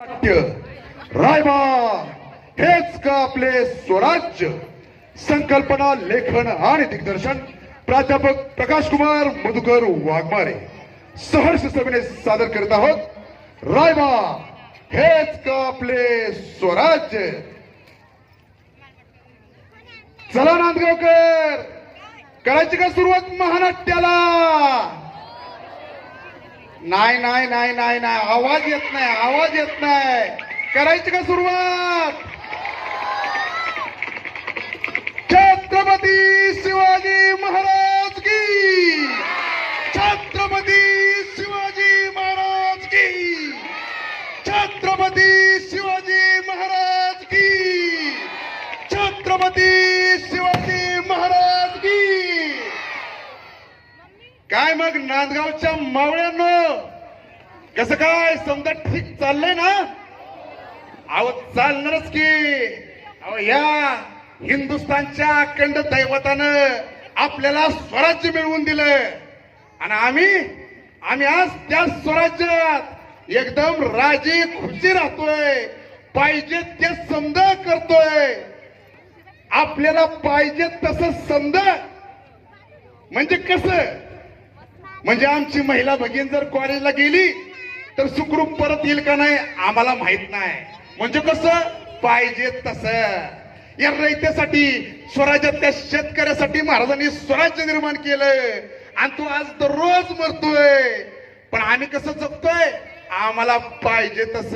नाट्य रायबा हेच का आपले स्वराज्य? संकल्पना लेखन आणि दिग्दर्शन प्राध्यापक प्रकाश कुमार मधुकर वाघमारे. सहर्ष सभेने सादर करत आहोत रायबा हेच का आपले स्वराज्य? चला नांदगावकर करायची का सुरुवात महानाट्याला? नाही नाही नाही नाही नाही. आवाज येत नाही आवाज येत नाही. करायची का सुरुवात? छत्रपती शिवाजी महाराज की. छत्रपती शिवाजी महाराज की. छत्रपती शिवाजी महाराज की. छत्रपती शिवाजी महाराज की काय मग नांदगावच्या मावळ्यांनो? कसं काय? समजा ठीक चाललंय ना? अहो चालणारच की. अहो या हिंदुस्थानच्या अखंड दैवतानं आपल्याला स्वराज्य मिळवून दिलं. आणि आम्ही आम्ही आज त्या स्वराज्यात एकदम राजी खुशी राहतोय. पाहिजे ते समज करतोय. आपल्याला पाहिजे तसं समज म्हणजे कसं? म्हणजे आमची महिला भगिनी जर कॉलेजला गेली तर सुखरूप परत येईल का नाही आम्हाला माहीत नाही. म्हणजे कसं? पाहिजे तसं. या रयतेसाठी स्वराज्यातल्या शेतकऱ्यासाठी महाराजांनी स्वराज्य निर्माण केलं आणि तो आज दररोज मरतोय. पण आम्ही कसं जगतोय? आम्हाला पाहिजे तस.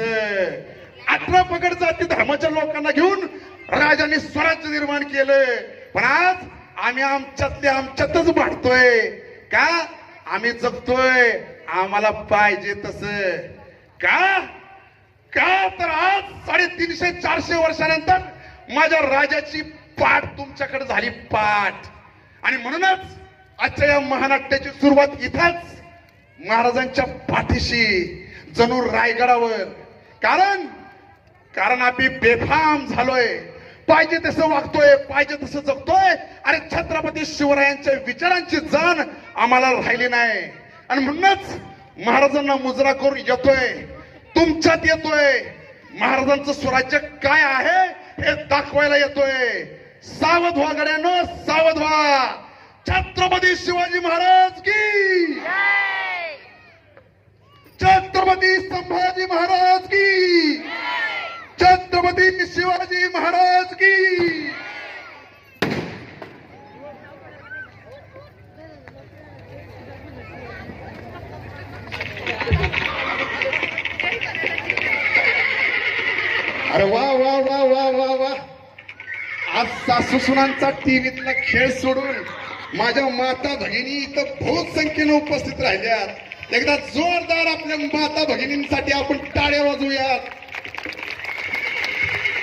अठरा पगड जाती धर्माच्या लोकांना घेऊन राजाने स्वराज्य निर्माण केलं पण आज आम्ही आमच्यातले आमच्यातच भाडतोय. का? आम्ही जगतोय आम्हाला पाहिजे तस. का? का? तर आज साडेतीनशे चारशे वर्षानंतर माझ्या राजाची पाठ तुमच्याकडे झाली पाठ. आणि म्हणूनच आजच्या या महानाट्याची सुरुवात इथंच महाराजांच्या पाठीशी जणू रायगडावर. कारण कारण आम्ही बेफाम झालोय. पाहिजे तसं वागतोय पाहिजे तसं जगतोय. अरे छत्रपती शिवरायांच्या विचारांची जाण आम्हाला राहिली नाही. आणि म्हणूनच महाराजांना मुजरा करून येतोय तुमच्यात येतोय. महाराजांचं स्वराज्य काय आहे हे दाखवायला येतोय. सावध व्हा गड्यानो सावध व्हा. छत्रपती शिवाजी महाराज की छत्रपती संभाजी महाराज की छत्रपती शिवाजी महाराज की. अरे वा वा वा वा वा वा. आज सासू सुनांचा टीव्हीतला खेळ सोडून माझ्या माता भगिनी इथं बहुत संख्येनं उपस्थित राहिल्यात. एकदा जोरदार आपल्या माता भगिनींसाठी आपण टाळ्या वाजवूयात.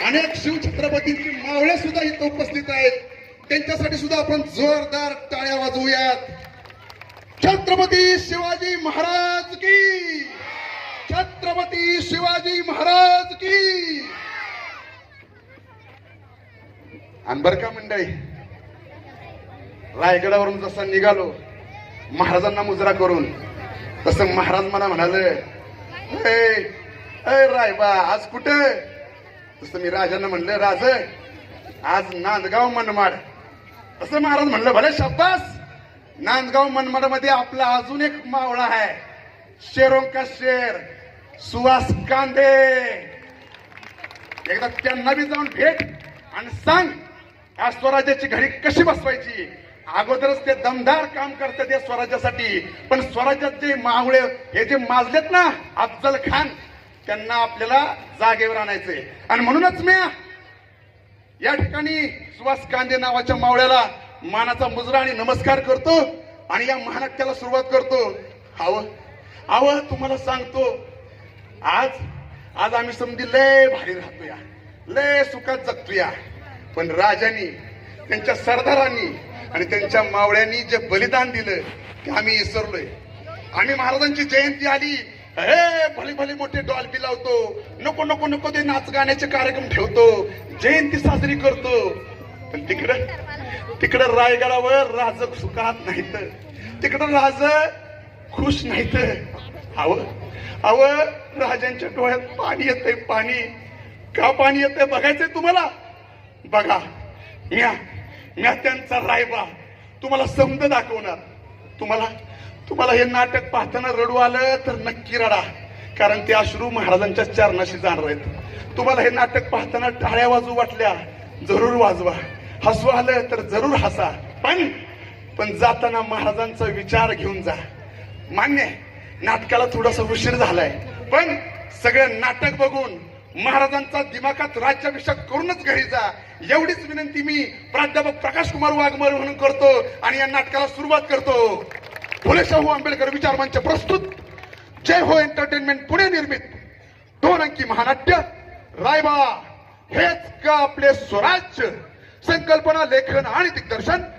अनेक शिवछत्रपतींची मावळे सुद्धा इथं उपस्थित आहेत. त्यांच्यासाठी सुद्धा आपण जोरदार टाळ्या वाजवूयात. छत्रपती शिवाजी महाराज की. छत्रपती शिवाजी महाराज की. अनबर का मंडळी रायगडावरून जसा निघालो महाराजांना मुजरा करून तसं महाराज मला म्हणाले अय राय रायबा आज कुठे? तसं मी राजांना म्हणलं राज आज नांदगाव मनमाड. असं महाराज म्हणलं भले शब्दास नांदगाव मनमाडमध्ये आपला अजून एक मावळा आहे. शेरोंका शेर सुहास कांदे. एकदा त्यांना बी जाऊन भेट आणि सांग या स्वराज्याची घडी कशी बसवायची? अगोदरच ते दमदार काम करतात या स्वराज्यासाठी. पण स्वराज्यात जे मावळे हे जे माजलेत ना अफजल खान त्यांना आपल्याला जागेवर आणायचंय. आणि म्हणूनच मी या ठिकाणी सुभाष कांदे नावाच्या मावळ्याला मानाचा मुजरा आणि नमस्कार करतो आणि या महानाट्याला सुरुवात करतो. आव आव तुम्हाला सांगतो आज आज आम्ही समजी लय भारी राहतोया. लय सुखात जगतोया. पण राजांनी त्यांच्या सरदारांनी आणि त्यांच्या मावळ्यांनी जे बलिदान दिलं ते आम्ही विसरलोय. आम्ही महाराजांची जयंती आली. हे भले भले मोठे डॉल्बी लावतो. नको नको नको ते नाच गाण्याचे कार्यक्रम ठेवतो. जयंती साजरी करतो. पण तिकडं तिकडं रायगडावर राज सुखात नाहीत. तिकडं राज खुश नाहीत. अव अव राजांच्या डोळ्यात पाणी येतंय पाणी. का पाणी येतंय बघायचंय तुम्हाला? बघा म्या म्या त्यांचा रायबा. तुम्हाला समज दाखवणार. तुम्हाला तुम्हाला हे नाटक पाहताना रडू आलं तर नक्की रडा. कारण ते अश्रू महाराजांच्या चरणाशी जाणार आहेत. तुम्हाला हे नाटक पाहताना टाळ्या वाजू वाटल्या. जरूर वाजवा. हसू आलं तर जरूर हसा. पण पण जाताना महाराजांचा विचार घेऊन जा. मान्य आहे, नाटकाला थोडासा उशीर झालाय. पण सगळं नाटक बघून महाराजांचा दिमागात राज्याभिषेक करूनच घरी जा. एवढीच विनंती मी प्राध्यापक प्रकाश कुमार वाघमारे म्हणून करतो आणि या नाटकाला सुरुवात करतो. फुले शाहू हो आंबेडकर विचार मंच प्रस्तुत. जय हो एंटरटेनमेंट पुणे निर्मित. दोन अंकी महानाट्य रायबा हेच का आपले स्वराज्य? संकल्पना लेखन आणि दिग्दर्शन.